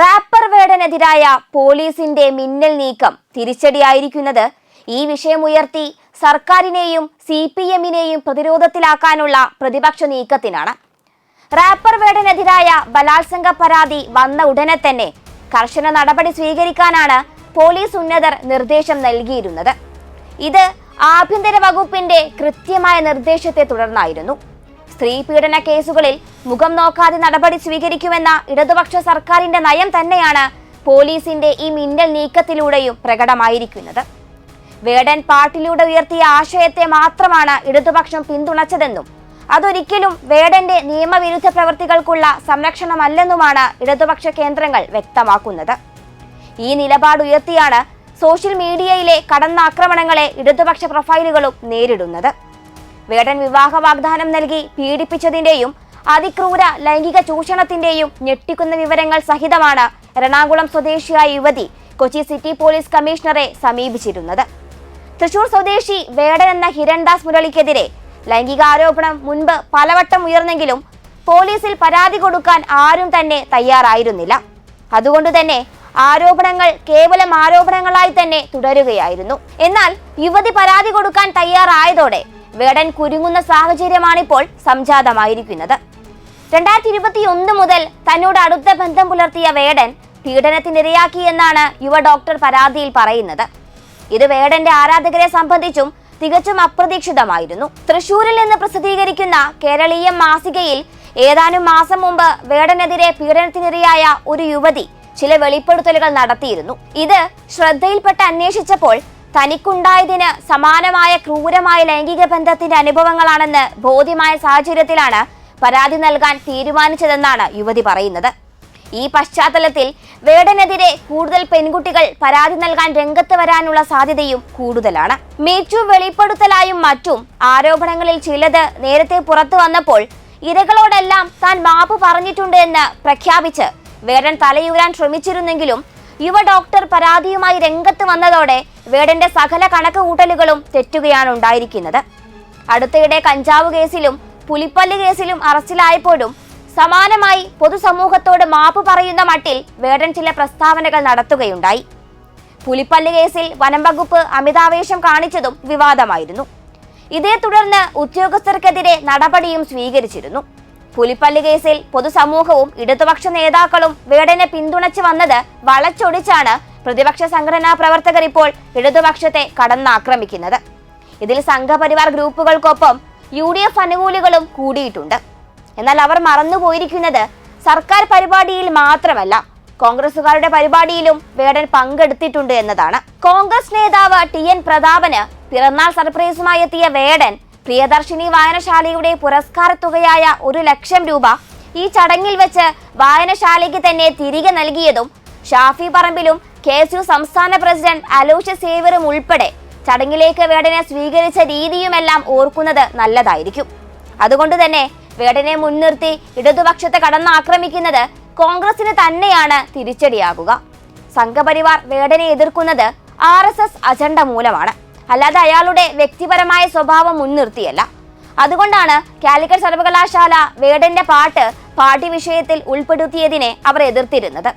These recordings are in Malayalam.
റാപ്പർ വേടനെതിരായ പോലീസിന്റെ മിന്നൽ നീക്കം തിരിച്ചടിയായിരിക്കുന്നത് ഈ വിഷയമുയർത്തി സർക്കാരിനെയും സി പി എമ്മിനെയും പ്രതിരോധത്തിലാക്കാനുള്ള പ്രതിപക്ഷ നീക്കത്തിനാണ്. റാപ്പർ വേടനെതിരായ ബലാത്സംഗ പരാതി വന്ന ഉടനെ തന്നെ കർശന നടപടി സ്വീകരിക്കാനാണ് പോലീസ് ഉന്നതർ നിർദ്ദേശം നൽകിയിരുന്നത്. ഇത് ആഭ്യന്തര വകുപ്പിന്റെ കൃത്യമായ നിർദ്ദേശത്തെ തുടർന്നായിരുന്നു. സ്ത്രീ പീഡന കേസുകളിൽ മുഖം നോക്കാതെ നടപടി സ്വീകരിക്കുമെന്ന ഇടതുപക്ഷ സർക്കാരിന്റെ നയം തന്നെയാണ് പോലീസിന്റെ ഈ മിന്നൽ നീക്കത്തിലൂടെയും പ്രകടമായിരിക്കുന്നത്. വേടൻ പാട്ടിലൂടെ ഉയർത്തിയ ആശയത്തെ മാത്രമാണ് ഇടതുപക്ഷം പിന്തുണച്ചതെന്നും അതൊരിക്കലും വേടന്റെ നിയമവിരുദ്ധ പ്രവൃത്തികൾക്കുള്ള സംരക്ഷണമല്ലെന്നുമാണ് ഇടതുപക്ഷ കേന്ദ്രങ്ങൾ വ്യക്തമാക്കുന്നത്. ഈ നിലപാട് ഉയർത്തിയാണ് സോഷ്യൽ മീഡിയയിലെ കടന്നാക്രമണങ്ങളെ ഇടതുപക്ഷ പ്രൊഫൈലുകളും നേരിടുന്നത്. വേടൻ വിവാഹ വാഗ്ദാനം നൽകി പീഡിപ്പിച്ചതിന്റെയും അതിക്രൂര ലൈംഗിക ചൂഷണത്തിന്റെയും ഞെട്ടിക്കുന്ന വിവരങ്ങൾ സഹിതമാണ് എറണാകുളം സ്വദേശിയായ യുവതി കൊച്ചി സിറ്റി പോലീസ് കമ്മീഷണറെ സമീപിച്ചിരുന്നത്. തൃശൂർ സ്വദേശി വേടൻ എന്ന ഹിരൺദാസ് മുരളിക്കെതിരെ ലൈംഗിക ആരോപണം മുൻപ് പലവട്ടം ഉയർന്നെങ്കിലും പോലീസിൽ പരാതി കൊടുക്കാൻ ആരും തന്നെ തയ്യാറായിരുന്നില്ല. അതുകൊണ്ട് തന്നെ ആരോപണങ്ങൾ കേവലം ആരോപണങ്ങളായി തന്നെ തുടരുകയായിരുന്നു. എന്നാൽ യുവതി പരാതി കൊടുക്കാൻ തയ്യാറായതോടെ വേടൻ കുരുങ്ങുന്ന സാഹചര്യമാണിപ്പോൾ സംജാതമായിരിക്കുന്നത്. രണ്ടായിരത്തി ഇരുപത്തി ഒന്ന് മുതൽ തന്നോട് അടുത്ത ബന്ധം പുലർത്തിയ വേടൻ പീഡനത്തിനിരയാക്കിയെന്നാണ് യുവ ഡോക്ടർ പരാതിയിൽ പറയുന്നത്. ഇത് വേടന്റെ ആരാധകരെ സംബന്ധിച്ചും തികച്ചും അപ്രതീക്ഷിതമായിരുന്നു. തൃശൂരിൽ നിന്ന് പ്രസിദ്ധീകരിക്കുന്ന കേരളീയ മാസികയിൽ ഏതാനും മാസം മുമ്പ് വേടനെതിരെ പീഡനത്തിനിരയായ ഒരു യുവതി ചില വെളിപ്പെടുത്തലുകൾ നടത്തിയിരുന്നു. ഇത് ശ്രദ്ധയിൽപ്പെട്ട് അന്വേഷിച്ചപ്പോൾ തനിക്കുണ്ടായതിന് സമാനമായ ക്രൂരമായ ലൈംഗിക ബന്ധത്തിന്റെ അനുഭവങ്ങളാണെന്ന് ബോധ്യമായ സാഹചര്യത്തിലാണ് പരാതി നൽകാൻ തീരുമാനിച്ചതെന്നാണ് യുവതി പറയുന്നത്. ഈ പശ്ചാത്തലത്തിൽ വേടനെതിരെ കൂടുതൽ പെൺകുട്ടികൾ പരാതി നൽകാൻ രംഗത്ത് വരാനുള്ള സാധ്യതയും കൂടുതലാണ്. മീറ്റു വെളിപ്പെടുത്തലായും മറ്റും ആരോപണങ്ങളിൽ ചിലത് നേരത്തെ പുറത്തു വന്നപ്പോൾ ഇരകളോടെല്ലാം താൻ മാപ്പ് പറഞ്ഞിട്ടുണ്ട് എന്ന് പ്രഖ്യാപിച്ച് വേടൻ തലയൂരാൻ ശ്രമിച്ചിരുന്നെങ്കിലും യുവ ഡോക്ടർ പരാതിയുമായി രംഗത്ത് വന്നതോടെ വേടന്റെ സകല കണക്ക് കൂട്ടലുകളും തെറ്റുകയാണ് ഉണ്ടായിരിക്കുന്നത്. അടുത്തിടെ കഞ്ചാവ് കേസിലും പുലിപ്പല്ല് കേസിലും അറസ്റ്റിലായപ്പോഴും സമാനമായി പൊതുസമൂഹത്തോട് മാപ്പ് പറയുന്ന മട്ടിൽ വേടൻ ചില പ്രസ്താവനകൾ നടത്തുകയുണ്ടായി. പുലിപ്പല്ല് കേസിൽ വനം വകുപ്പ് അമിതാവേശം കാണിച്ചതും വിവാദമായിരുന്നു. ഇതേ തുടർന്ന് ഉദ്യോഗസ്ഥർക്കെതിരെ നടപടിയും സ്വീകരിച്ചിരുന്നു. പുലിപ്പല്ല് കേസിൽ പൊതുസമൂഹവും ഇടതുപക്ഷ നേതാക്കളും വേടനെ പിന്തുണച്ചു വന്നത് വളച്ചൊടിച്ചാണ് പ്രതിപക്ഷ സംഘടനാ പ്രവർത്തകർ ഇപ്പോൾ ഇടതുപക്ഷത്തെ കടന്നാക്രമിക്കുന്നത്. ഇതിൽ സംഘപരിവാർ ഗ്രൂപ്പുകൾക്കൊപ്പം യു ഡി എഫ് അനുകൂലികളും കൂടിയിട്ടുണ്ട്. എന്നാൽ അവർ മറന്നുപോയിരിക്കുന്നത് സർക്കാർ പരിപാടിയിൽ മാത്രമല്ല കോൺഗ്രസുകാരുടെ പരിപാടിയിലും വേടൻ പങ്കെടുത്തിട്ടുണ്ട് എന്നതാണ്. കോൺഗ്രസ് നേതാവ് ടി എൻ പ്രതാപന് പിറന്നാൾ സർപ്രൈസുമായി എത്തിയ വേടൻ പ്രിയദർശിനി വായനശാലയുടെ പുരസ്കാര തുകയായ ഒരു ലക്ഷം രൂപ ഈ ചടങ്ങിൽ വെച്ച് വായനശാലയ്ക്ക് തന്നെ തിരികെ നൽകിയതും ഷാഫി പറമ്പിലും കെ സംസ്ഥാന പ്രസിഡന്റ് അലോഷ സേവറും ഉൾപ്പെടെ ചടങ്ങിലേക്ക് വേടനെ സ്വീകരിച്ച രീതിയുമെല്ലാം ഓർക്കുന്നത് നല്ലതായിരിക്കും. അതുകൊണ്ട് തന്നെ വേടനെ മുൻനിർത്തി ഇടതുപക്ഷത്തെ കടന്നാക്രമിക്കുന്നത് കോൺഗ്രസിന് തന്നെയാണ് തിരിച്ചടിയാകുക സംഘപരിവാർ വേടനെ എതിർക്കുന്നത് ആർ എസ് എസ് അജണ്ട മൂലമാണ്. അല്ലാതെ അയാളുടെ വ്യക്തിപരമായ സ്വഭാവം മുൻനിർത്തിയല്ല. അതുകൊണ്ടാണ് കാലിക്കറ്റ് സർവകലാശാല വേടന്റെ പാട്ട് പാർട്ടി വിഷയത്തിൽ ഉൾപ്പെടുത്തിയതിനെ അവർ എതിർത്തിരുന്നത്.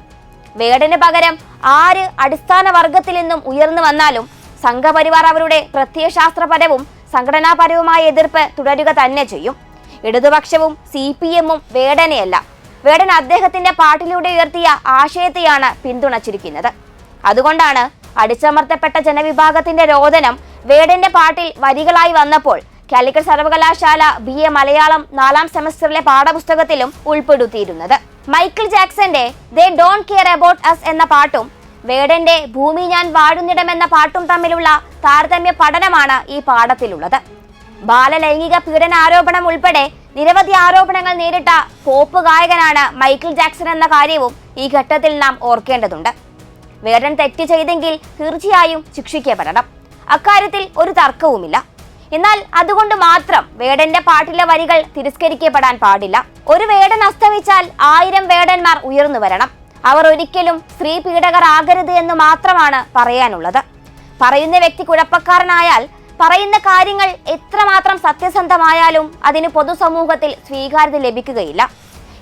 വേടന് പകരം ആര് അടിസ്ഥാന വർഗത്തിൽ നിന്നും ഉയർന്നു വന്നാലും സംഘപരിവാർ അവരുടെ പ്രത്യയശാസ്ത്രപരവും സംഘടനാപരവുമായ എതിർപ്പ് തുടരുക തന്നെ ചെയ്യും. ഇടതുപക്ഷവും സി പി എമ്മും വേടനെയല്ല. വേടൻ അദ്ദേഹത്തിന്റെ പാട്ടിലൂടെ ഉയർത്തിയ ആശയത്തെയാണ് പിന്തുണച്ചിരിക്കുന്നത്. അതുകൊണ്ടാണ് അടിച്ചമർത്തപ്പെട്ട ജനവിഭാഗത്തിന്റെ രോദനം വേടന്റെ പാട്ടിൽ വരികളായി വന്നപ്പോൾ കാലിക്കറ്റ് സർവകലാശാല ബി എ മലയാളം നാലാം സെമസ്റ്ററിലെ പാഠപുസ്തകത്തിലും ഉൾപ്പെടുത്തിയിരുന്നത്. Michael ജാക്സന്റെ they don't care about us എന്ന പാട്ടും വേടന്റെ ഭൂമി ഞാൻ വാഴുന്നിടമെന്ന പാട്ടും തമ്മിലുള്ള താരതമ്യ പഠനമാണ് ഈ പാഠത്തിലുള്ളത്. ബാലലൈംഗിക പീഡന ആരോപണം ഉൾപ്പെടെ നിരവധി ആരോപണങ്ങൾ നേരിട്ട പോപ്പ് ഗായകനാണ് മൈക്കിൾ ജാക്സൺ എന്ന കാര്യവും ഈ ഘട്ടത്തിൽ നാം ഓർക്കേണ്ടതുണ്ട്. വേടൻ തെറ്റ് ചെയ്തെങ്കിൽ തീർച്ചയായും ശിക്ഷിക്കപ്പെടണം. അക്കാര്യത്തിൽ ഒരു തർക്കവുമില്ല. എന്നാൽ അതുകൊണ്ട് മാത്രം വേടന്റെ പാട്ടിലെ വരികൾ തിരസ്കരിക്കപ്പെടാൻ പാടില്ല. ഒരു വേടൻ അസ്തമിച്ചാൽ ആയിരം വേടന്മാർ ഉയർന്നു വരണം. അവർ ഒരിക്കലും സ്ത്രീ പീഡകർ ആകരുത് എന്ന് മാത്രമാണ് പറയാനുള്ളത്. പറയുന്ന വ്യക്തി കുഴപ്പക്കാരനായാൽ പറയുന്ന കാര്യങ്ങൾ എത്രമാത്രം സത്യസന്ധമായാലും അതിന് പൊതുസമൂഹത്തിൽ സ്വീകാര്യത ലഭിക്കുകയില്ല.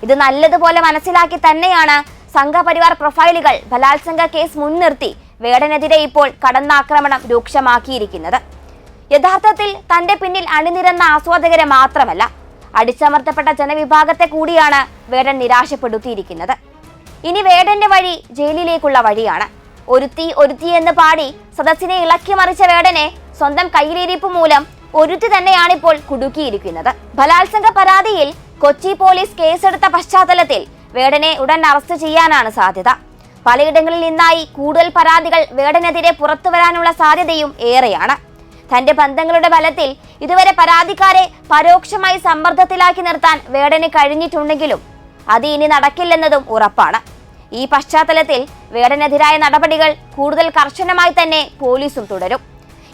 ഇത് നല്ലതുപോലെ മനസ്സിലാക്കി തന്നെയാണ് സംഘപരിവാർ പ്രൊഫൈലുകൾ ബലാത്സംഗ കേസ് മുൻനിർത്തി വേടനെതിരെ ഇപ്പോൾ കടന്നാക്രമണം രൂക്ഷമാക്കിയിരിക്കുന്നത്. യഥാർത്ഥത്തിൽ തന്റെ പിന്നിൽ അണിനിരന്ന ആസ്വാദകരെ മാത്രമല്ല അടിച്ചമർത്തപ്പെട്ട ജനവിഭാഗത്തെ കൂടിയാണ് വേടൻ നിരാശപ്പെടുത്തിയിരിക്കുന്നത്. ഇനി വേടന്റെ വഴി ജയിലിലേക്കുള്ള വഴിയാണ്. ഒരുത്തി ഒരുത്തി എന്ന് പാടി സദസ്സിനെ ഇളക്കി മറിച്ച വേടനെ സ്വന്തം കയ്യിലിരിപ്പ് മൂലം ഒരുത്തി തന്നെയാണിപ്പോൾ കുടുക്കിയിരിക്കുന്നത്. ബലാത്സംഗ പരാതിയിൽ കൊച്ചി പോലീസ് കേസെടുത്ത പശ്ചാത്തലത്തിൽ വേടനെ ഉടൻ അറസ്റ്റ് ചെയ്യാനാണ് സാധ്യത. പലയിടങ്ങളിൽ നിന്നായി കൂടുതൽ പരാതികൾ വേടനെതിരെ പുറത്തു വരാനുള്ള സാധ്യതയും ഏറെയാണ്. തന്റെ ബന്ധങ്ങളുടെ ബലത്തിൽ ഇതുവരെ പരാതിക്കാരെ പരോക്ഷമായി സമ്മർദ്ദത്തിലാക്കി നിർത്താൻ വേടന് കഴിഞ്ഞിട്ടുണ്ടെങ്കിലും അത് ഇനി നടക്കില്ലെന്നതും ഉറപ്പാണ്. ഈ പശ്ചാത്തലത്തിൽ വേടനെതിരായ നടപടികൾ കൂടുതൽ കർശനമായി തന്നെ പോലീസും തുടരും.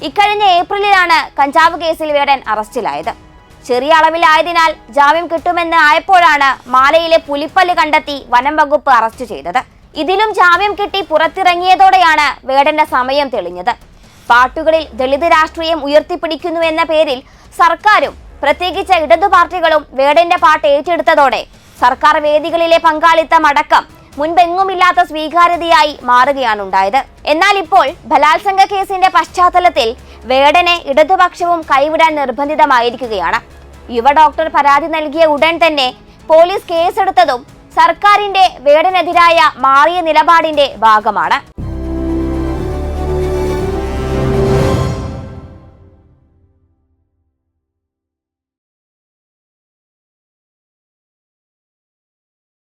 ഇക്കഴിഞ്ഞ ഏപ്രിലിലാണ് കഞ്ചാവ് കേസിൽ വേടൻ അറസ്റ്റിലായത്. ചെറിയ അളവിലായതിനാൽ ജാമ്യം കിട്ടുമെന്ന് ആയപ്പോഴാണ് മാലയിലെ പുലിപ്പല്ല് കണ്ടെത്തി വനം വകുപ്പ് അറസ്റ്റ് ചെയ്തത്. ഇതിലും ജാമ്യം കിട്ടി പുറത്തിറങ്ങിയതോടെയാണ് വേടന്റെ സമയം തെളിഞ്ഞത്. പാട്ടുകളിൽ ദളിത് രാഷ്ട്രീയം ഉയർത്തിപ്പിടിക്കുന്നു എന്ന പേരിൽ സർക്കാരും പ്രത്യേകിച്ച് ഇടതു പാർട്ടികളും വേടന്റെ പാട്ട് ഏറ്റെടുത്തതോടെ സർക്കാർ വേദികളിലെ പങ്കാളിത്തം അടക്കം മുൻപെങ്ങുമില്ലാത്ത സ്വീകാര്യതയായി മാറുകയാണുണ്ടായത്. എന്നാൽ ഇപ്പോൾ ബലാത്സംഗ കേസിന്റെ പശ്ചാത്തലത്തിൽ വേടനെ ഇടതുപക്ഷവും കൈവിടാൻ നിർബന്ധിതമായിരിക്കുകയാണ്. യുവ ഡോക്ടർ പരാതി നൽകിയ ഉടൻ തന്നെ പോലീസ് കേസെടുത്തതും സർക്കാരിന്റെ വേടനെതിരായ മാറിയ നിലപാടിന്റെ ഭാഗമാണ്.